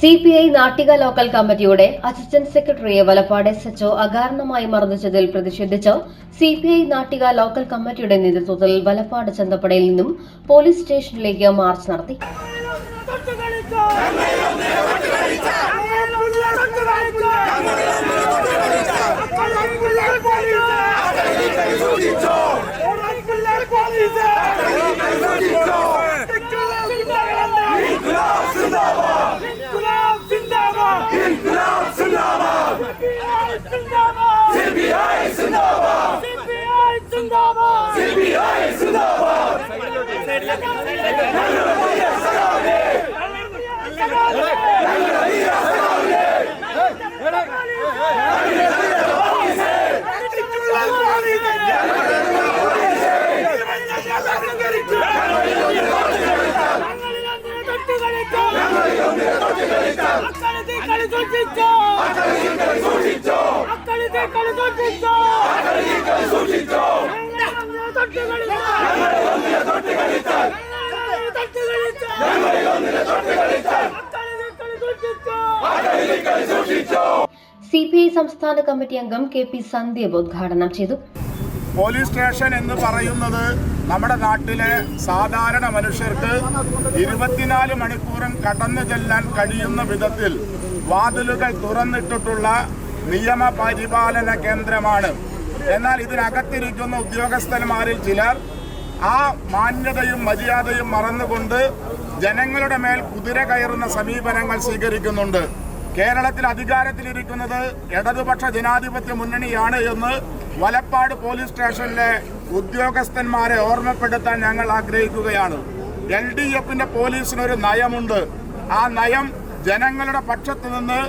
C P I Nattika local കമ്മിറ്റിയുടെ assistant സെക്രട്ടറിയെ Valappad S HO അകാരണമായി മർദ്ദിച്ചതിൽ പ്രതിഷേധിച്ച് C P I Nattika local കമ്മിറ്റിയുടെ നേതൃത്വത്തിൽ വലപ്പാട് ചന്തപ്പടയിൽ നിന്നും പോലീസ് സ്റ്റേഷനിലേക്ക് മാർച്ച് നടത്തി. İnkılap zindabad! CBI zindabad! CBI zindabad! CBI zindabad! C P I സംസ്ഥാന കമ്മിറ്റി അംഗം കെ പി സന്ദീപ് ഉദ്ഘാടനം ചെയ്തു. പോലീസ് സ്റ്റേഷൻ എന്ന് പറയുന്നത് നമ്മുടെ നാട്ടിലെ സാധാരണ മനുഷ്യർക്ക് ഇരുപത്തിനാല് മണിക്കൂറും കടന്നു ചെല്ലാൻ കഴിയുന്ന വിധത്തിൽ വാതിലുകൾ തുറന്നിട്ടിട്ടുള്ള നിയമപരിപാലന കേന്ദ്രമാണ്. എന്നാൽ ഇതിനകത്തിരിക്കുന്ന ഉദ്യോഗസ്ഥന്മാരിൽ ചിലർ ആ മാന്യതയും മര്യാദയും മറന്നുകൊണ്ട് ജനങ്ങളുടെ മേൽ കുതിര കയറുന്ന സമീപനങ്ങൾ സ്വീകരിക്കുന്നുണ്ട്. കേരളത്തിൽ അധികാരത്തിലിരിക്കുന്നത് ഇടതുപക്ഷ ജനാധിപത്യ മുന്നണിയാണ് എന്ന് വലപ്പാട് പോലീസ് സ്റ്റേഷനിലെ ഉദ്യോഗസ്ഥന്മാരെ ഓർമ്മപ്പെടുത്താൻ ഞങ്ങൾ ആഗ്രഹിക്കുകയാണ്. എൽ ഡി എഫിന്റെ പോലീസിനൊരു നയമുണ്ട്. ആ നയം ജനങ്ങളുടെ പക്ഷത്ത് നിന്ന്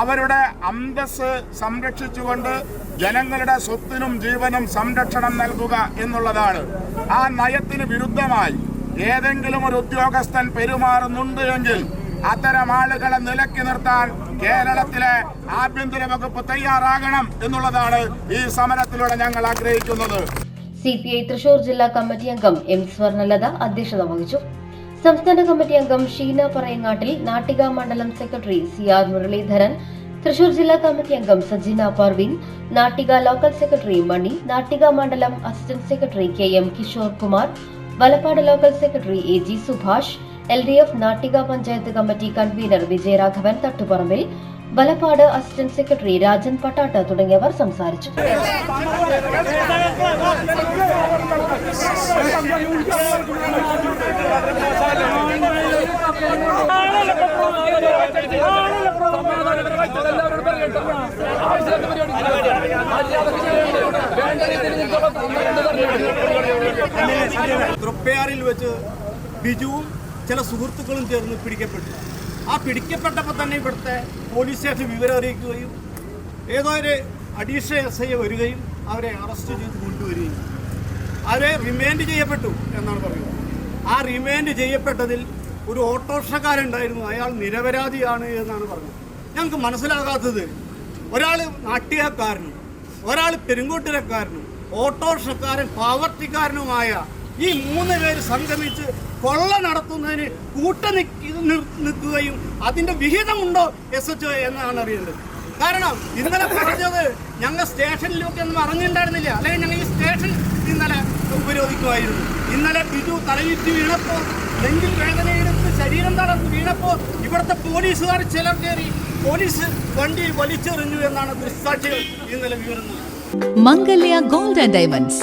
അവരുടെ അന്തസ് സംരക്ഷിച്ചുകൊണ്ട് ജനങ്ങളുടെ സ്വത്തിനും ജീവനും സംരക്ഷണം നൽകുക എന്നുള്ളതാണ്. ആ നയത്തിന് വിരുദ്ധമായി ഏതെങ്കിലും ഒരു ഉദ്യോഗസ്ഥൻ പെരുമാറുന്നുണ്ട് എങ്കിൽ അത്തരം ആളുകളെ നിലക്കി നിർത്താൻ കേരളത്തിലെ ആഭ്യന്തര വകുപ്പ് തയ്യാറാകണം എന്നുള്ളതാണ് ഈ സമരത്തിലൂടെ ഞങ്ങൾ ആഗ്രഹിക്കുന്നത്. സി പി ഐ തൃശൂർ ജില്ലാ കമ്മിറ്റി അംഗം എം സ്വർണലത അധ്യക്ഷത വഹിച്ചു. സംസ്ഥാന കമ്മിറ്റി അംഗം ഷീന പറയങ്ങാട്ടിൽ നാട്ടിക മണ്ഡലം secretary C R Muraleedharan Thrissur ജില്ലാ കമ്മിറ്റി അംഗം സജിന പർവീൻ നാട്ടിക ലോക്കൽ സെക്രട്ടറി മണി നാട്ടിക മണ്ഡലം assistant secretary K M Kishore Kumar Valappad local secretary A G Subhash L D F Nattika panchayat committee convener Vijayaraghavan Thattuparambil Valappad assistant secretary Rajan Pattat തുടങ്ങിയവർ സംസാരിച്ചു. തൃപ്പയാറിൽ വെച്ച് ബിജുവും ചില സുഹൃത്തുക്കളും ചേർന്ന് പിടിക്കപ്പെട്ടു. ആ പിടിക്കപ്പെട്ടപ്പോൾ തന്നെ ഇവിടുത്തെ പോലീസ് സ്റ്റേഷൻ വിവരം അറിയിക്കുകയും ഏതോ ഒരു അഡീഷണൽ എസ് ഐ വരികയും അവരെ അറസ്റ്റ് ചെയ്ത് കൊണ്ടുവരികയും അവരെ റിമാൻഡ് ചെയ്യപ്പെട്ടു എന്നാണ് പറയുന്നത്. ആ റിമാൻഡ് ചെയ്യപ്പെട്ടതിൽ ഒരു ഓട്ടോറിക്ഷക്കാരുണ്ടായിരുന്നു. അയാൾ നിരപരാധിയാണ് എന്നാണ് പറഞ്ഞത്. ഞങ്ങൾക്ക് മനസ്സിലാകാത്തത് ഒരാൾ നാട്ടികക്കാരനും ഒരാൾ പെരുങ്കോട്ടിലക്കാരനും ഓട്ടോറിക്ഷക്കാരൻ പാവർട്ടിക്കാരനുമായ ഈ മൂന്ന് പേര് സംഗമിച്ച് കൊള്ള നടത്തുന്നതിന് കൂട്ട നിൽക്കുകയും അതിന്റെ വിഹിതമുണ്ടോ എസ് എച്ച് എന്നാണ് അറിയേണ്ടത് കാരണം ഇന്നലെ പറഞ്ഞത് ഞങ്ങൾ സ്റ്റേഷനിലൊക്കെ ഒന്നും അറിഞ്ഞിട്ടുണ്ടായിരുന്നില്ല അല്ലെങ്കിൽ ഞങ്ങൾ ഈ സ്റ്റേഷൻ ഇന്നലെ ഉപരോധിക്കുമായിരുന്നു. ഇന്നലെ ബിജു തലയിറ്റ് വീണപ്പോൾ നെഞ്ചിൽ വേദനയെടുത്ത് ശരീരം തളർന്ന് വീണപ്പോൾ ഇവിടുത്തെ പോലീസുകാർ ചിലർ കയറി പോലീസ് വണ്ടി വലിച്ചെറിഞ്ഞു എന്നാണ് ദൃക്സാക്ഷികൾ ഇന്നലെ വിവരം നൽകിയത്. Mangalya gold and diamonds.